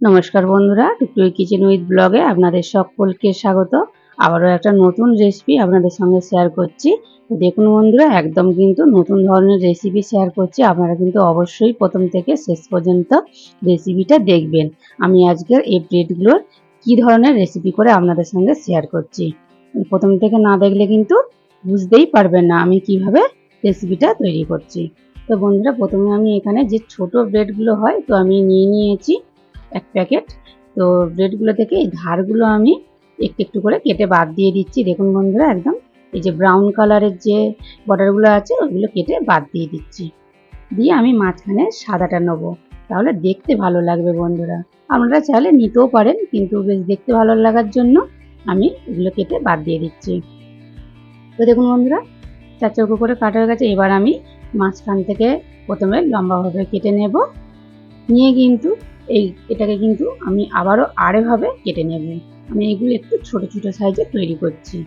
নমস্কার বন্ধুরা টুকটুকি kitchen with ব্লগে আপনাদের সকলকে স্বাগত। আবারও একটা নতুন রেসিপি আপনাদের সঙ্গে শেয়ার করছি। দেখুন বন্ধুরা, একদম কিন্তু নতুন ধরনের রেসিপি শেয়ার করছি। আপনারা কিন্তু অবশ্যই প্রথম থেকে শেষ পর্যন্ত রেসিপিটা দেখবেন। আমি আজকের এই ব্রেডগুলোর কি ধরনের রেসিপি করে আপনাদের সঙ্গে শেয়ার করছি। প্রথম থেকে না দেখলে কিন্তু বুঝতেই পারবেন না আমি কীভাবে রেসিপিটা তৈরি করছি। তো বন্ধুরা, প্রথমে আমি এখানে যে ছোট ব্রেডগুলো হয়, তো আমি নিয়ে নিয়েছি। এক প্যাকেট। তো ব্রেডগুলো থেকে এই ধারগুলো আমি একটু একটু করে কেটে বাদ দিয়ে দিচ্ছি। দেখুন বন্ধুরা, একদম এই যে ব্রাউন কালারের যে বর্ডারগুলো আছে ওগুলো কেটে বাদ দিয়ে দিচ্ছি। দিয়ে আমি মাঝখানে সাদাটা নেব। তাহলে দেখতে ভালো লাগবে বন্ধুরা। আপনারা চাইলে নিতেও পারেন, কিন্তু বেশ দেখতে ভালো লাগার জন্য আমি এগুলো কেটে বাদ দিয়ে দিচ্ছি। তো দেখুন বন্ধুরা, চার চৌকো করে কাটা হয়ে গেছে। এবার আমি মাঝখান থেকে প্রথমে লম্বাভাবে কেটে নেব। নিয়ে কিন্তু এই, এটাকে কিন্তু আমি আবারও আরেভাবে কেটে নেব। আমি এগুলো একটু ছোট ছোট সাইজে তৈরি করছি।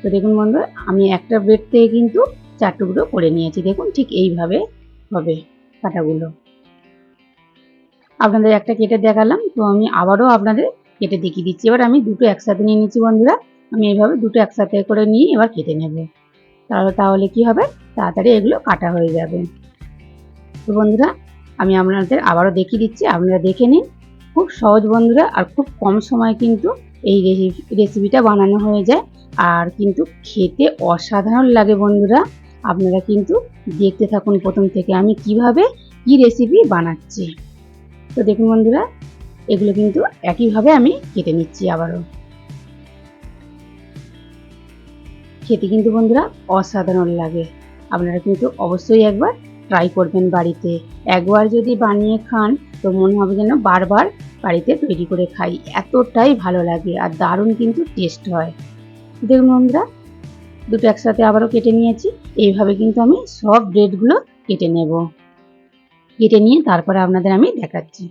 তো দেখুন বন্ধুরা, আমি একটা ব্রেড থেকে কিন্তু চার টুকরো করে নিয়েছি। দেখুন ঠিক এইভাবে হবে কাটাগুলো। আপনাদের একটা কেটে দেখালাম, তো আমি আবারও আপনাদের কেটে দেখিয়ে দিচ্ছি। এবার আমি দুটো একসাথে নিয়ে নিচ্ছি বন্ধুরা। আমি এইভাবে দুটো একসাথে করে নিয়ে এবার কেটে নেব। তাহলে তাহলে কি হবে? তাড়াতাড়ি এগুলো কাটা হয়ে যাবে। তো বন্ধুরা আমি আপনাদের আবারও দেখিয়ে দিচ্ছি, আপনারা দেখে নিন। খুব সহজ বন্ধুরা, আর খুব কম সময় কিন্তু এই রেসিপিটা বানানো হয়ে যায়। আর কিন্তু খেতে অসাধারণ লাগে বন্ধুরা। আপনারা কিন্তু দেখতে থাকুন প্রথম থেকে আমি কীভাবে কি রেসিপি বানাচ্ছি। তো দেখুন বন্ধুরা, এগুলো কিন্তু একইভাবে আমি কেটে নিচ্ছি আবারও। খেতে কিন্তু বন্ধুরা অসাধারণ লাগে। আপনারা কিন্তু অবশ্যই একবার ট্রাই করবেন বাড়িতে। একবার যদি বানিয়ে খান, তো মনে হবে যেন বারবার বাড়িতে তৈরি করে খাই। এতটাই ভালো লাগে আর দারুণ কিন্তু টেস্ট হয়। দেখুন বন্ধুরা, দুটো একসাথে আবারও কেটে নিয়েছি। এইভাবে কিন্তু আমি সব ব্রেডগুলো কেটে নেব। কেটে নিয়ে তারপরে আপনাদের আমি দেখাচ্ছি।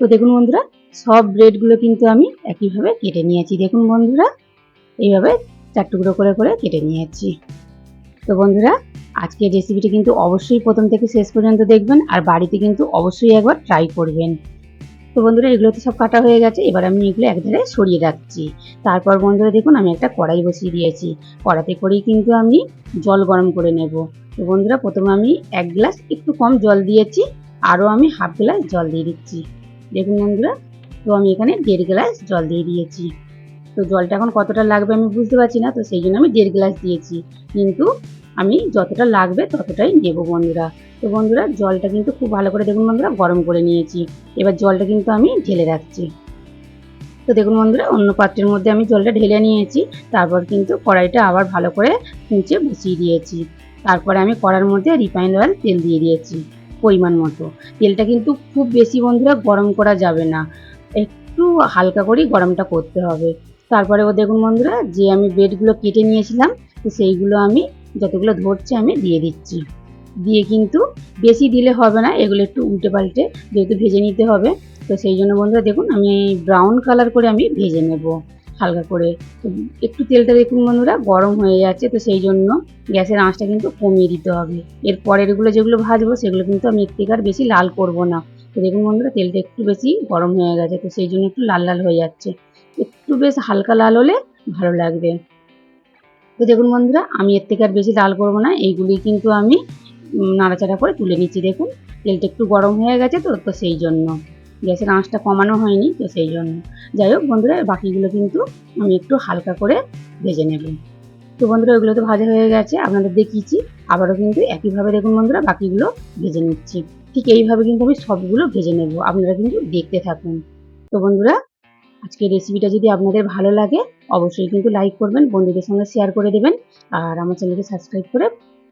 তো দেখুন বন্ধুরা, সব ব্রেডগুলো কিন্তু আমি একইভাবে কেটে নিয়েছি। দেখুন বন্ধুরা, এইভাবে চার টুকরো করে করে কেটে নিয়েছি। তো বন্ধুরা আজকের রেসিপিটি কিন্তু অবশ্যই প্রথম থেকে শেষ পর্যন্ত দেখবেন আর বাড়িতে কিন্তু অবশ্যই একবার ট্রাই করবেন। তো বন্ধুরা এগুলো তো সব কাটা হয়ে গেছে। এবার আমি এগুলো একধারে সরিয়ে রাখছি। তারপর বন্ধুরা, দেখুন আমি একটা কড়াই বসিয়ে দিয়েছি। কড়াতে করেই কিন্তু আমি জল গরম করে নেব। তো বন্ধুরা, প্রথমে আমি এক গ্লাস একটু কম জল দিয়েছি। আরও আমি হাফ গ্লাস জল দিয়ে দিচ্ছি। দেখুন বন্ধুরা, তো আমি এখানে দেড় গ্লাস জল দিয়ে দিয়েছি। তো জলটা এখন কতটা লাগবে আমি বুঝতে পারছি না, তো সেই জন্য আমি দেড় গ্লাস দিয়েছি। কিন্তু আমি যতটা লাগবে ততটাই নেব বন্ধুরা। তো বন্ধুরা, জলটা কিন্তু খুব ভালো করে দেখুন বন্ধুরা, গরম করে নিয়েছি। এবার জলটা কিন্তু আমি ঢেলে রাখছি। তো দেখুন বন্ধুরা, অন্য পাত্রের মধ্যে আমি জলটা ঢেলে নিয়েছি, তারপর কিন্তু কড়াইটা আবার ভালো করে কুঁচে বসিয়ে দিয়েছি। তারপরে আমি কড়ার মধ্যে রিফাইন্ড অয়েল তেল দিয়ে দিয়েছি, পরিমাণ মতো। তেলটা কিন্তু খুব বেশি বন্ধুরা গরম করা যাবে না। একটু হালকা করেই গরমটা করতে হবে। তারপরে ও দেখুন বন্ধুরা, যে আমি বেডগুলো কেটে নিয়েছিলাম, তো সেইগুলো আমি যতগুলো ধরছে আমি দিয়ে দিচ্ছি। দিয়ে কিন্তু বেশি দিলে হবে না, এগুলো একটু উল্টে পাল্টে যেহেতু ভেজে নিতে হবে, তো সেই জন্য বন্ধুরা দেখুন আমি ব্রাউন কালার করে আমি ভেজে নেব হালকা করে। তো একটু তেলটা দেখুন বন্ধুরা, গরম হয়ে যাচ্ছে, তো সেই জন্য গ্যাসের আঁচটা কিন্তু কমিয়ে দিতে হবে। এর পরেরগুলো যেগুলো ভাজবো, সেগুলো কিন্তু আমি থেকে আর বেশি লাল করব না। তো দেখুন বন্ধুরা, তেলটা একটু বেশি গরম হয়ে গেছে, তো সেই জন্য একটু লাল লাল হয়ে যাচ্ছে। একটু বেশ হালকা লাল হলে ভালো লাগবে। তো দেখুন বন্ধুরা, আমি এর থেকে আর বেশি লাল করব না, এইগুলি কিন্তু আমি নাড়াচাড়া করে তুলে নিচ্ছি। দেখুন, তেলটা একটু গরম হয়ে গেছে তো তো সেই জন্য। গ্যাসের আঁচটা কমানো হয়নি তো সেই জন্য। যাই হোক বন্ধুরা বাকিগুলো কিন্তু আমি একটু হালকা করে ভেজে নেব। তো বন্ধুরা, ওইগুলো তো ভাজা হয়ে গেছে, আপনাদের দেখিয়েছি। আবারও কিন্তু একইভাবে দেখুন বন্ধুরা, বাকিগুলো ভেজে নিচ্ছি। ঠিক এইভাবে কিন্তু আমি সবগুলো ভেজে নেব, আপনারা কিন্তু দেখতে থাকুন। তো বন্ধুরা আজকের রেসিপিটা যদি আপনাদের ভালো লাগে, অবশ্যই কিন্তু লাইক করবেন, বন্ধুদের সঙ্গে শেয়ার করে দেবেন, আর আমার চ্যানেলকে সাবস্ক্রাইব করে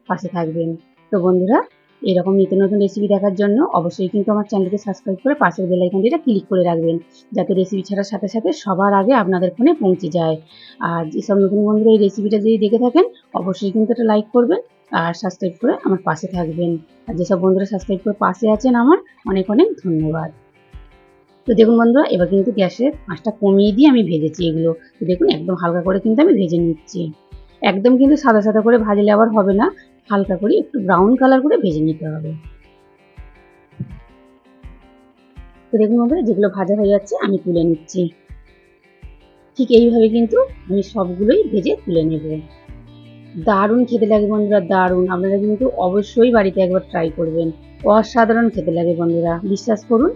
পাশে থাকবেন। তো বন্ধুরা, এরকম নিত্য নতুন রেসিপি দেখার জন্য অবশ্যই কিন্তু আমার চ্যানেলকে সাবস্ক্রাইব করে পাশের বেলাইকনটিটা ক্লিক করে রাখবেন, যাতে রেসিপি ছাড়ার সাথে সাথে সবার আগে আপনাদের ফোনে পৌঁছে যায়। আর যেসব নতুন বন্ধুরা এই রেসিপিটা যদি দেখে থাকেন, অবশ্যই কিন্তু একটা লাইক করবেন, আর সাবস্ক্রাইব করে আমার পাশে থাকবেন। আর যেসব বন্ধুরা সাবস্ক্রাইব করে পাশে আছেন আমার, অনেক অনেক ধন্যবাদ। তো দেখুন বন্ধুরা, এবার কিন্তু গ্যাসের আঁচটা কমিয়ে দিয়ে আমি ভেজেছি এগুলো। তো দেখুন, একদম হালকা করে কিন্তু আমি ভেজে নিচ্ছি। একদম কিন্তু সাদা সাদা করে ভাজলে আবার হবে না। হালকা করে একটু ব্রাউন কালার করে ভেজে নিতে হবে। তো দেখুন বন্ধুরা, যেগুলো ভাজা হয়ে যাচ্ছে আমি তুলে নিচ্ছি। ঠিক এইভাবে কিন্তু আমি সবগুলোই ভেজে তুলে নেব। দারুণ খেতে লাগে বন্ধুরা, দারুণ। আপনারা কিন্তু অবশ্যই বাড়িতে একবার ট্রাই করবেন। অসাধারণ খেতে লাগে বন্ধুরা। বিশ্বাস করুন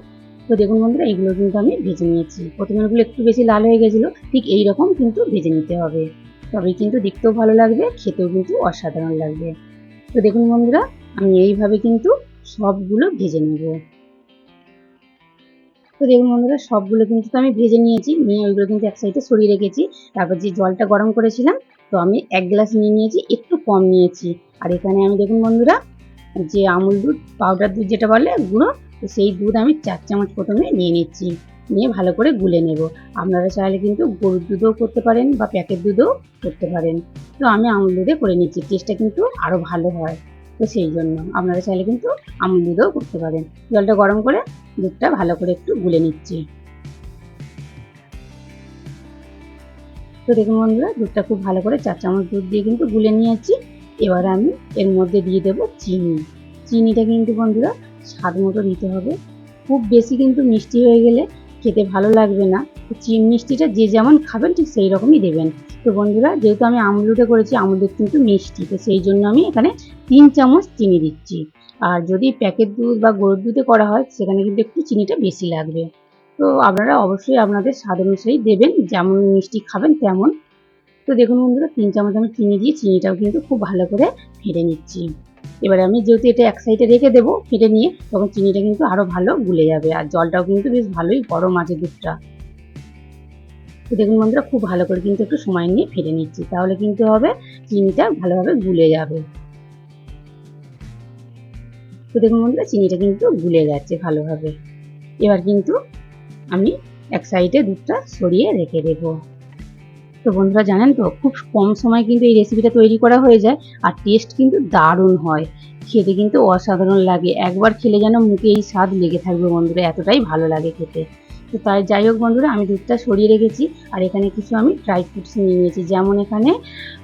তো দেখুন বন্ধুরা, এইগুলো কিন্তু আমি ভেজে নিয়েছি। প্রথমে এগুলো একটু বেশি লাল হয়ে গেছিল, ঠিক এই রকম কিন্তু ভেজে নিতে হবে। তবে কিন্তু দেখতেও ভালো লাগবে, খেতেও কিন্তু অসাধারণ লাগবে। তো দেখুন বন্ধুরা, আমি এইভাবে কিন্তু সবগুলো ভেজে নেব। তো দেখুন বন্ধুরা, সবগুলো কিন্তু আমি ভেজে নিয়েছি, নিয়ে ওইগুলো কিন্তু এক সাইডে সরিয়ে রেখেছি। তারপর যে জলটা গরম করেছিলাম, তো আমি এক গ্লাস নিয়ে নিয়েছি, একটু কম নিয়েছি। আর এখানে আমি দেখুন বন্ধুরা যে আমুল দুধ পাউডার দুধ যেটা বলে গুঁড়ো, তো সেই দুধ আমি চার চামচ প্রথমে নিয়ে নিচ্ছি। নিয়ে ভালো করে গুলে নেব। আপনারা চাইলে কিন্তু গরুর দুধও করতে পারেন বা প্যাকেট দুধও করতে পারেন। তো আমি আমুল দুধে করে নিচ্ছি টেস্টটা কিন্তু আরও ভালো হয়। তো সেই জন্য আপনারা চাইলে কিন্তু আমুল দুধও করতে পারেন। জলটা গরম করে দুধটা ভালো করে একটু গুলে নিচ্ছি। তো দেখুন বন্ধুরা, দুধটা খুব ভালো করে চার চামচ দুধ দিয়ে কিন্তু গুলে নিয়েছি। এবার আমি এর মধ্যে দিয়ে দেব চিনি। চিনিটা কিন্তু বন্ধুরা স্বাদ মতো দিতে হবে। খুব বেশি কিন্তু মিষ্টি হয়ে গেলে খেতে ভালো লাগবে না। চিনি মিষ্টিটা যে যেমন খাবেন ঠিক সেই রকমই দেবেন। তো বন্ধুরা যেহেতু আমি আমুলটা করেছি আমুল কিন্তু মিষ্টি। তো সেই জন্য আমি এখানে তিন চামচ চিনি দিচ্ছি। আর যদি প্যাকেট দুধ বা গরুর দুধে করা হয়, সেখানে কিন্তু একটু চিনিটা বেশি লাগবে। তো আপনারা অবশ্যই আপনাদের স্বাদ অনুযায়ী দেবেন। যেমন মিষ্টি খাবেন, তেমন তো দেখুন বন্ধুরা, তিন চামচ আমি চিনি দিয়ে চিনিটাও কিন্তু খুব ভালো করে ফেটে নিচ্ছি। এবারে আমি যেহেতু এটা এক সাইডে রেখে দেবো, ফেটে নিয়ে তখন চিনিটা কিন্তু আরও ভালো গুলে যাবে আর জলটাও কিন্তু বেশ ভালোই গরম আছে দুধটা। তো দেখুন বন্ধুরা, খুব ভালো করে কিন্তু একটু সময় নিয়ে ফেটে নিচ্ছি, তাহলে কিন্তু হবে চিনিটা ভালোভাবে গুলে যাবে। তো দেখুন বন্ধুরা, চিনিটা কিন্তু গুলে যাচ্ছে ভালোভাবে। এবার কিন্তু আমি এক সাইডে দুধটা সরিয়ে রেখে দেবো। তো বন্ধুরা জানেন তো, খুব কম সময় কিন্তু এই রেসিপিটা তৈরি করা হয়ে যায় আর টেস্ট কিন্তু দারুণ হয়। খেতে কিন্তু অসাধারণ লাগে। একবার খেলে যেন মুখে এই স্বাদ লেগে থাকবে বন্ধুরা, এতটাই ভালো লাগে খেতে। তো তাই যাই হোক বন্ধুরা, আমি দুধটা সরিয়ে রেখেছি আর এখানে কিছু আমি ড্রাই ফ্রুটস নিয়ে নিয়েছি। যেমন এখানে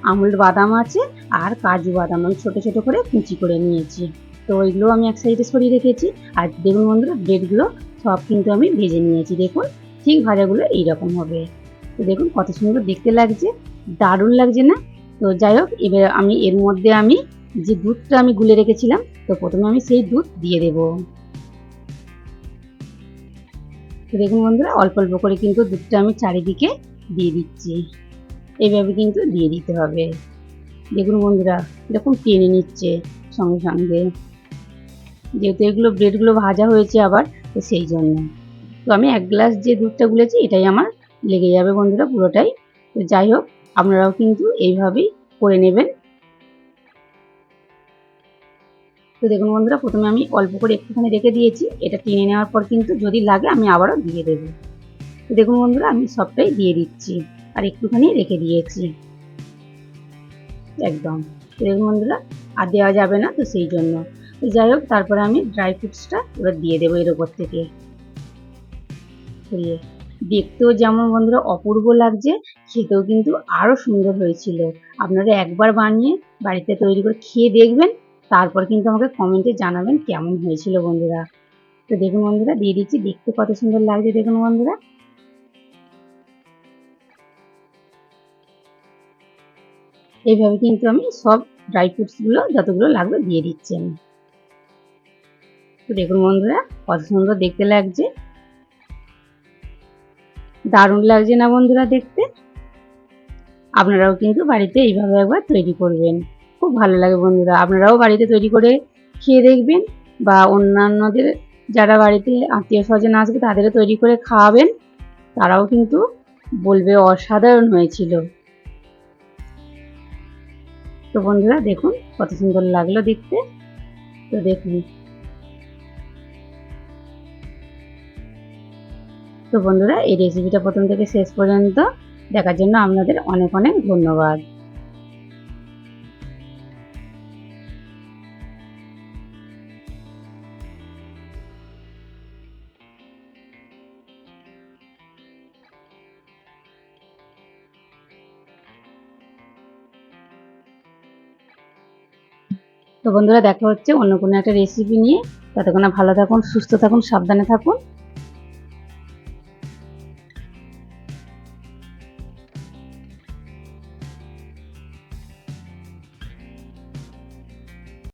আমুল বাদাম আছে আর কাজু বাদাম। আমি ছোটো ছোটো করে কুচি করে নিয়েছি। তো ওইগুলো আমি এক সাইডে সরিয়ে রেখেছি। আর দেখুন বন্ধুরা ব্রেডগুলো সব কিন্তু আমি ভেজে নিয়েছি। দেখুন, ঠিক ভাজাগুলো এইরকম হবে। তো দেখুন কত সুন্দর দেখতে লাগছে, দারুণ লাগছে না? তো যাই হোক, এবার আমি এর মধ্যে আমি যে দুধটা আমি গুলে রেখেছিলাম, তো প্রথমে আমি সেই দুধ দিয়ে দেব। তো দেখুন বন্ধুরা, অল্প অল্প করে কিন্তু দুধটা আমি চারিদিকে দিয়ে দিচ্ছি। এইভাবে কিন্তু দিয়ে দিতে হবে। দেখুন বন্ধুরা এরকম টেনে নিচ্ছে সঙ্গে সঙ্গে। যেহেতু এগুলো ব্রেডগুলো ভাজা হয়েছে আবার, তো সেই জন্য। তো আমি এক গ্লাস যে দুধটা গুলেছি, এটাই আমার লেগে যাবে বন্ধুরা পুরোটাই। তো যাই হোক, আপনারাও কিন্তু এইভাবেই করে নেবেন। তো দেখুন বন্ধুরা, প্রথমে আমি অল্প করে একটুখানি রেখে দিয়েছি। এটা টেনে নেওয়ার পর কিন্তু যদি লাগে আমি আবারও দিয়ে দেবো। তো দেখুন বন্ধুরা, আমি সবটাই দিয়ে দিচ্ছি আর একটুখানি রেখে দিয়েছি। একদম। তো দেখুন বন্ধুরা, আর দেওয়া যাবে না তো সেই জন্য। তো যাই হোক, তারপরে আমি ড্রাই ফ্রুটসটা এবার দিয়ে দেবো এর ওপর থেকে। দেখতেও যেমন বন্ধুরা অপূর্ব লাগছে, খেতেও কিন্তু আরও সুন্দর হয়েছিল। আপনারা একবার বানিয়ে বাড়িতে তৈরি করে খেয়ে দেখবেন, তারপর কিন্তু আমাকে কমেন্টে জানাবেন কেমন হয়েছিল বন্ধুরা। তো দেখুন বন্ধুরা, দিয়ে দিচ্ছি, দেখতে কত সুন্দর লাগছে দেখুন বন্ধুরা। এইভাবে কিন্তু আমি সব ড্রাই ফ্রুটসগুলো যতগুলো লাগবে দিয়ে দিচ্ছি আমি। তো দেখুন বন্ধুরা, কত সুন্দর দেখতে লাগছে। দারুণ লাগছে না বন্ধুরা দেখতে? আপনারাও কিন্তু বাড়িতে এইভাবে একবার তৈরি করবেন। খুব ভালো লাগে বন্ধুরা। আপনারাও বাড়িতে তৈরি করে খেয়ে দেখবেন বা অন্যান্যদের যারা বাড়িতে আত্মীয় স্বজন আসবে তাদেরও তৈরি করে খাওয়াবেন। তারাও কিন্তু বলবে অসাধারণ হয়েছিল। তো বন্ধুরা দেখুন কত সুন্দর লাগল দেখতে। তো দেখুন। তো বন্ধুরা, এই রেসিপিটা প্রথম থেকে শেষ পর্যন্ত দেখার জন্য আপনাদের অনেক অনেক ধন্যবাদ। তো বন্ধুরা, দেখা হচ্ছে অন্য কোনো একটা রেসিপি নিয়ে। ততক্ষণ ভালো থাকুন, সুস্থ থাকুন, সাবধানে থাকুন।